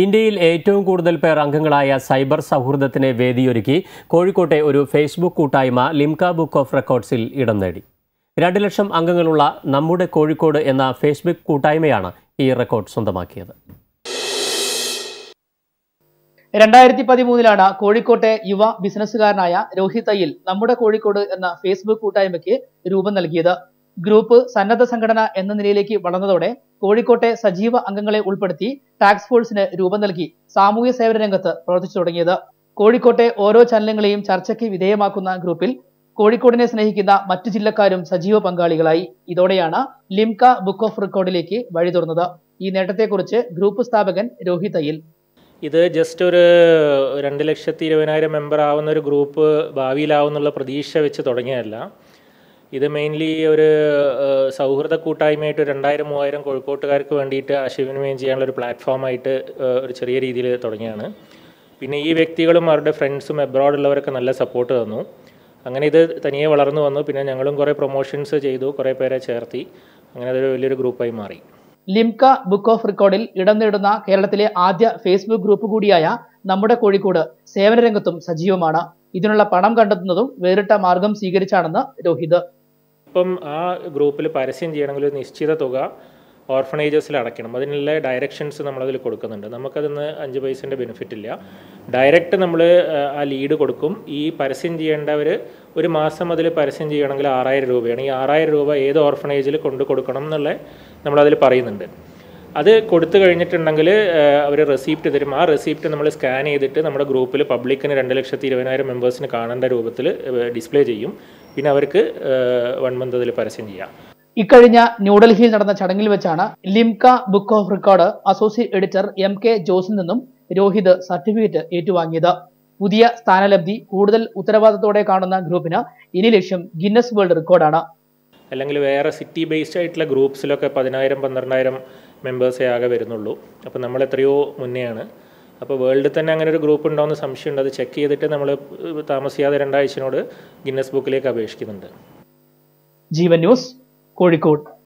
ഇന്ത്യയിൽ ഏറ്റവും കൂടുതൽ പേർ അംഗങ്ങളായ സൈബർ സൗഹൃദത്തിന് വേദിയൊരുക്കി കോഴിക്കോട്ടെ ഒരു ഫേസ്ബുക്ക് കൂട്ടായ്മ ലിംക ബുക്ക് ഓഫ് റെക്കോർഡ്സിൽ ഇടം നേടി. രണ്ട് ലക്ഷം അംഗങ്ങളുള്ള നമ്മുടെ കോഴിക്കോട് എന്ന ഫേസ്ബുക്ക് കൂട്ടായ്മയാണ് ഈ റെക്കോർഡ് സ്വന്തമാക്കിയത്. രണ്ടായിരത്തി പതിമൂന്നിലാണ് കോഴിക്കോട്ടെ യുവ ബിസിനസ്സുകാരനായ രോഹിത് അയ്യിൽ നമ്മുടെ കോഴിക്കോട് എന്ന ഫേസ്ബുക്ക് കൂട്ടായ്മയ്ക്ക് രൂപം നൽകിയത്. ഗ്രൂപ്പ് സന്നദ്ധ സംഘടന എന്ന നിലയിലേക്ക് വളർന്നതോടെ കോഴിക്കോട്ടെ സജീവ അംഗങ്ങളെ ഉൾപ്പെടുത്തി ടാക്സ് ഫോഴ്സിന് രൂപം നൽകി സാമൂഹ്യ സേവന രംഗത്ത് പ്രവർത്തിച്ചു തുടങ്ങിയത്. കോഴിക്കോട്ടെ ഓരോ ചലനങ്ങളെയും ചർച്ചയ്ക്ക് വിധേയമാക്കുന്ന ഗ്രൂപ്പിൽ കോഴിക്കോടിനെ സ്നേഹിക്കുന്ന മറ്റു ജില്ലക്കാരും സജീവ പങ്കാളികളായി. ഇതോടെയാണ് ലിംക ബുക്ക് ഓഫ് റെക്കോർഡിലേക്ക് വഴി തുറന്നത്. ഈ നേട്ടത്തെക്കുറിച്ച് ഗ്രൂപ്പ് സ്ഥാപകൻ രോഹിത് അയ്യൽ ഇത് ജസ്റ്റ് ഒരു രണ്ട് ലക്ഷത്തി ഇരുപതിനായിരം മെമ്പർ ആവുന്ന ഒരു ഗ്രൂപ്പ് ഭാവിയിലാവുന്നുള്ള പ്രതീക്ഷ വെച്ച് തുടങ്ങിയതല്ല. ഇത് മെയിൻലി ഒരു സൗഹൃദ കൂട്ടായ്മയായിട്ട് രണ്ടായിരം മൂവായിരം കോഴിക്കോട്ടുകാർക്ക് വേണ്ടിയിട്ട് ആശയവിനിമയം ചെയ്യാനുള്ള ഒരു പ്ലാറ്റ്ഫോമായിട്ട് ഒരു ചെറിയ രീതിയിൽ തുടങ്ങിയാണ്. പിന്നെ ഈ വ്യക്തികളും അവരുടെ ഫ്രണ്ട്സും എബ്രോഡ് ഉള്ളവരൊക്കെ നല്ല സപ്പോർട്ട് തന്നു. അങ്ങനെ ഇത് തനിയെ വളർന്നു വന്നു. പിന്നെ ഞങ്ങളും കുറേ പ്രൊമോഷൻസ് ചെയ്തു കുറേ പേരെ ചേർത്തി. അങ്ങനെ അതൊരു വലിയൊരു ഗ്രൂപ്പായി മാറി. ലിംക ബുക്ക് ഓഫ് റെക്കോർഡിൽ ഇടം നേടുന്ന കേരളത്തിലെ ആദ്യ ഫേസ്ബുക്ക് ഗ്രൂപ്പ് കൂടിയായ നമ്മുടെ കോഴിക്കോട് സേവന രംഗത്തും സജീവമാണ്. ഇതിനുള്ള പണം കണ്ടെത്തുന്നതും വേറിട്ട മാർഗം സ്വീകരിച്ചാണെന്ന് രോഹിത്. ഇപ്പം ആ ഗ്രൂപ്പിൽ പരസ്യം ചെയ്യണമെങ്കിൽ ഒരു നിശ്ചിത തുക ഓർഫണേജസിൽ അടയ്ക്കണം. അതിനുള്ള ഡയറക്ഷൻസ് നമ്മളതിൽ കൊടുക്കുന്നുണ്ട്. നമുക്കതിന്ന് അഞ്ച് പൈസന്റെ ബെനിഫിറ്റ് ഇല്ല. ഡയറക്റ്റ് നമ്മൾ ആ ലീഡ് കൊടുക്കും. ഈ പരസ്യം ചെയ്യേണ്ടവർ ഒരു മാസം അതിൽ പരസ്യം ചെയ്യണമെങ്കിൽ ആറായിരം രൂപയാണ്. ഈ ആറായിരം രൂപ ഏത് ഓർഫണേജിൽ കൊണ്ടു കൊടുക്കണം എന്നുള്ള നമ്മളതിൽ പറയുന്നുണ്ട്. അത് കൊടുത്തു കഴിഞ്ഞിട്ടുണ്ടെങ്കിൽ അവർ റെസിപ്റ്റ് തരും. ആ റെസിപ്റ്റ് നമ്മൾ സ്കാൻ ചെയ്തിട്ട് നമ്മുടെ ഗ്രൂപ്പിൽ പബ്ലിക്കിന് രണ്ട് ലക്ഷത്തി ഇരുപതിനായിരം മെമ്പേഴ്സിന് കാണേണ്ട രൂപത്തിൽ ഡിസ്പ്ലേ ചെയ്യും. പിന്നെ അവർക്ക് വൺ മന്ത് അതിൽ പരസ്യം ചെയ്യാം. ഇക്കഴിഞ്ഞ ന്യൂഡൽഹിയിൽ നടന്ന ചടങ്ങിൽ വെച്ചാണ് Limca book of record associate editor M K ജോസിൽ നിന്നും രോഹിത് സർട്ടിഫിക്കറ്റ് ഏറ്റുവാങ്ങിയത്. പുതിയ സ്ഥാനലബ്ധി കൂടുതൽ ഉത്തരവാദിത്തോടെ കാണുന്ന ഗ്രൂപ്പിന് ഇനി ലക്ഷ്യം ഗിന്നസ് വേൾഡ് റെക്കോർഡാണ് അല്ലെങ്കിൽ വേറെ സിറ്റി ബേസ്ഡ് ആയിട്ടുള്ള ഗ്രൂപ്പ്സിലൊക്കെ പതിനായിരം പന്ത്രണ്ടായിരം മെമ്പേഴ്സേ ആകെ വരുന്നുള്ളൂ. അപ്പോൾ നമ്മൾ എത്രയോ മുന്നെയാണ്. അപ്പോൾ വേൾഡിൽ തന്നെ അങ്ങനെ ഒരു ഗ്രൂപ്പ് ഉണ്ടോയെന്ന് സംശയമുണ്ട്. അത് ചെക്ക് ചെയ്തിട്ട് നമ്മൾ താമസിയാതെ രണ്ടാഴ്ചയോട് ഗിന്നസ് ബുക്കിലേക്ക് അപേക്ഷിക്കുന്നുണ്ട്. ജീവൻ ന്യൂസ് കോഴിക്കോട്.